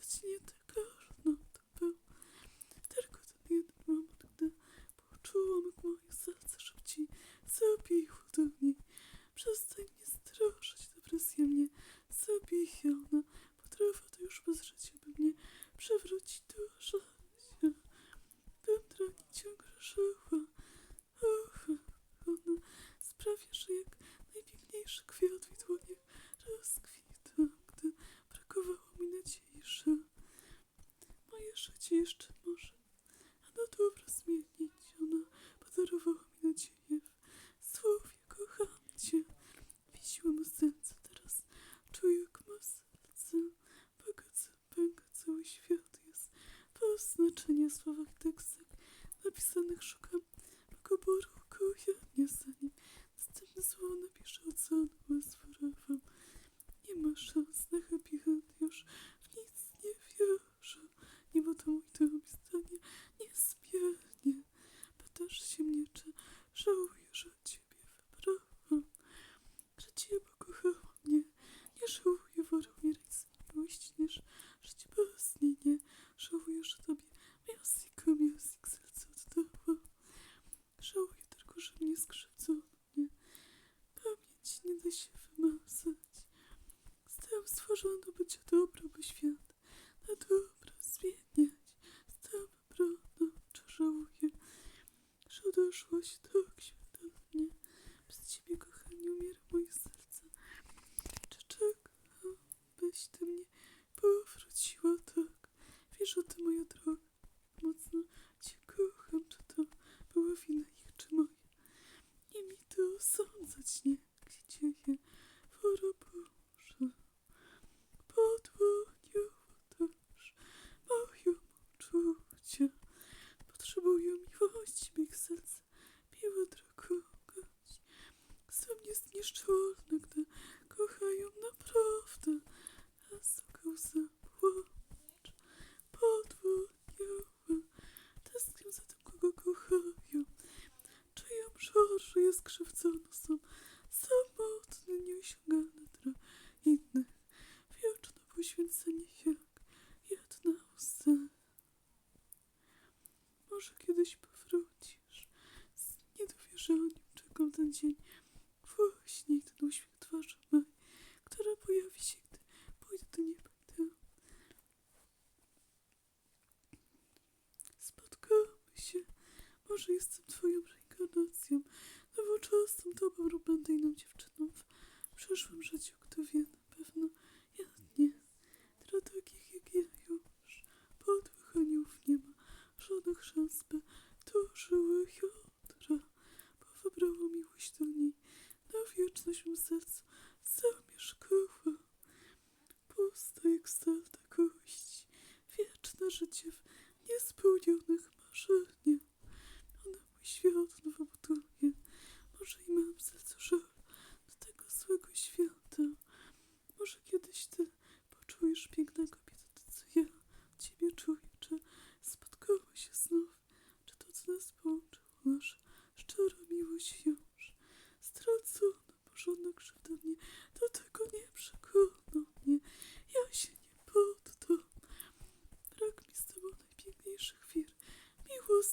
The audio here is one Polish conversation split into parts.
кстати, нет. yaptık. щось. skrzywdzone są, samotne, nieosiągalne dla innych, wieczne poświęcenie jak jedna łza. Może kiedyś powrócisz, z niedowierzaniem czekam ten dzień, właśnie ten uśmiech twarzy mej, która pojawi się, gdy pójdę do nieba i się, może jest niespełnionych marzenie. Ona mój świat nowym otokiem. Może i mam serce żal do tego złego świata. Może kiedyś ty poczujesz pięknego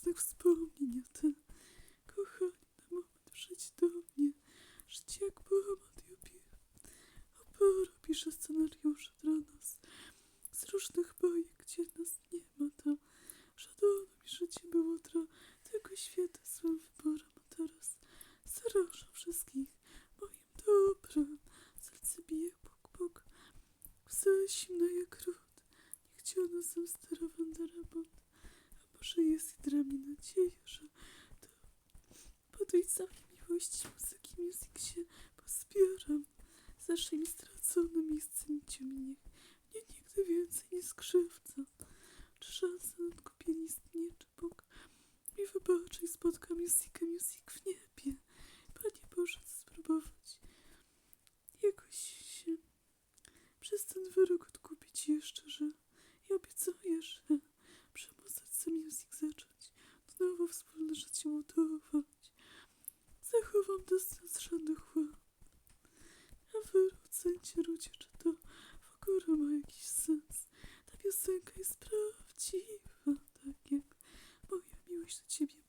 własnych wspomnień, a ty, kochanie, na moment przyjdź do mnie, żyć jak Bahamad a Opora pisze scenariusze dla nas z różnych bajek, gdzie nas nie ma, to żadano mi życie było dla tego świata swym wyborem, a teraz zaraża wszystkich moim dobrem. się ładować. Zachowam dystans żadnych chłop. A wyrocencie ludzie, czy to w ogóle ma jakiś sens? Ta piosenka jest prawdziwa, tak jak moja miłość do ciebie